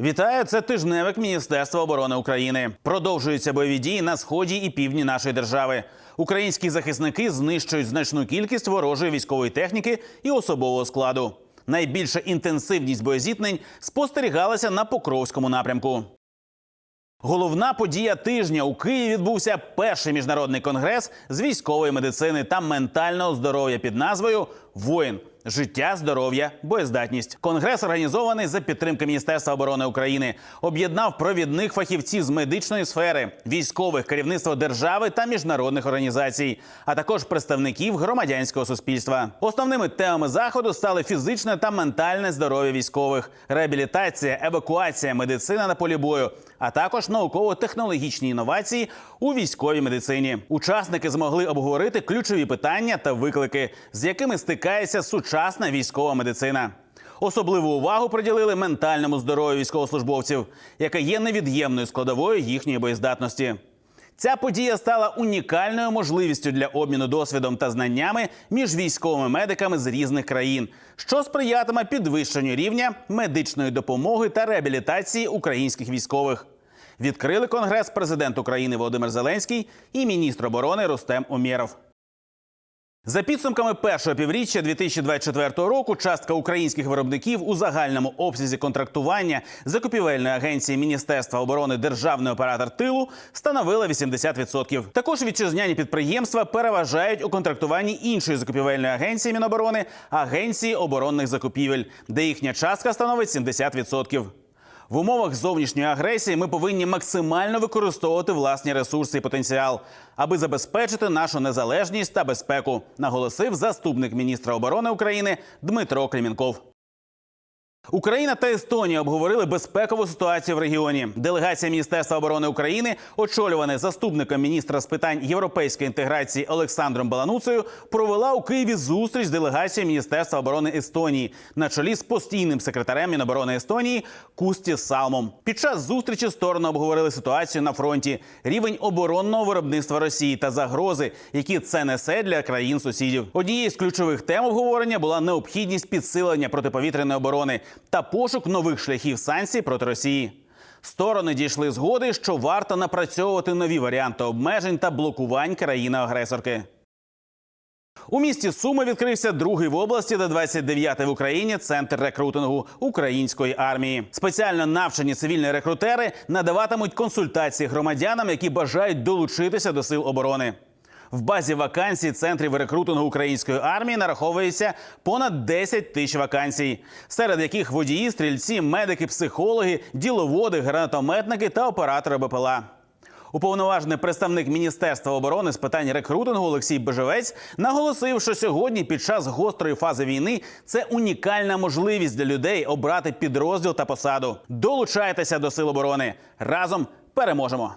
Вітаю, це тижневик Міністерства оборони України. Продовжуються бойові дії на сході і півдні нашої держави. Українські захисники знищують значну кількість ворожої військової техніки і особового складу. Найбільша інтенсивність боєзіткнень спостерігалася на Покровському напрямку. Головна подія тижня у Києві відбувся перший міжнародний конгрес з військової медицини та ментального здоров'я під назвою Воїн. Життя, здоров'я, боєздатність. Конгрес організований за підтримки Міністерства оборони України. Об'єднав провідних фахівців з медичної сфери, військових керівництва держави та міжнародних організацій, а також представників громадянського суспільства. Основними темами заходу стали фізичне та ментальне здоров'я військових, реабілітація, евакуація, медицина на полі бою, а також науково-технологічні інновації у військовій медицині. Учасники змогли обговорити ключові питання та виклики, з якими стикається сучасна військова медицина. Особливу увагу приділили ментальному здоров'ю військовослужбовців, яке є невід'ємною складовою їхньої боєздатності. Ця подія стала унікальною можливістю для обміну досвідом та знаннями між військовими медиками з різних країн, що сприятиме підвищенню рівня медичної допомоги та реабілітації українських військових. Відкрили конгрес президент України Володимир Зеленський і міністр оборони Рустем Умєров. За підсумками першого півріччя 2024 року, частка українських виробників у загальному обсязі контрактування закупівельної агенції Міністерства оборони Державний оператор тилу становила 80%. Також вітчизняні підприємства переважають у контрактуванні іншої закупівельної агенції Міноборони Агенції оборонних закупівель, де їхня частка становить 70%. В умовах зовнішньої агресії ми повинні максимально використовувати власні ресурси і потенціал, аби забезпечити нашу незалежність та безпеку, наголосив заступник міністра оборони України Дмитро Клімінков. Україна та Естонія обговорили безпекову ситуацію в регіоні. Делегація Міністерства оборони України, очолювана заступником міністра з питань європейської інтеграції Олександром Балануцею, провела у Києві зустріч з делегацією Міністерства оборони Естонії на чолі з постійним секретарем Міноборони Естонії Кусті Салмом. Під час зустрічі сторони обговорили ситуацію на фронті, рівень оборонного виробництва Росії та загрози, які це несе для країн сусідів. Однією з ключових тем обговорення була необхідність підсилення протиповітряної оборони та пошук нових шляхів санкцій проти Росії. Сторони дійшли згоди, що варто напрацьовувати нові варіанти обмежень та блокувань країни-агресорки. У місті Суми відкрився другий в області та 29-й в Україні центр рекрутингу української армії. Спеціально навчені цивільні рекрутери надаватимуть консультації громадянам, які бажають долучитися до сил оборони. В базі вакансій центрів рекрутингу української армії нараховується понад 10 тисяч вакансій, серед яких водії, стрільці, медики, психологи, діловоди, гранатометники та оператори БПЛА. Уповноважений представник Міністерства оборони з питань рекрутингу Олексій Бежевець наголосив, що сьогодні, під час гострої фази війни, це унікальна можливість для людей обрати підрозділ та посаду. Долучайтеся до сил оборони разом переможемо.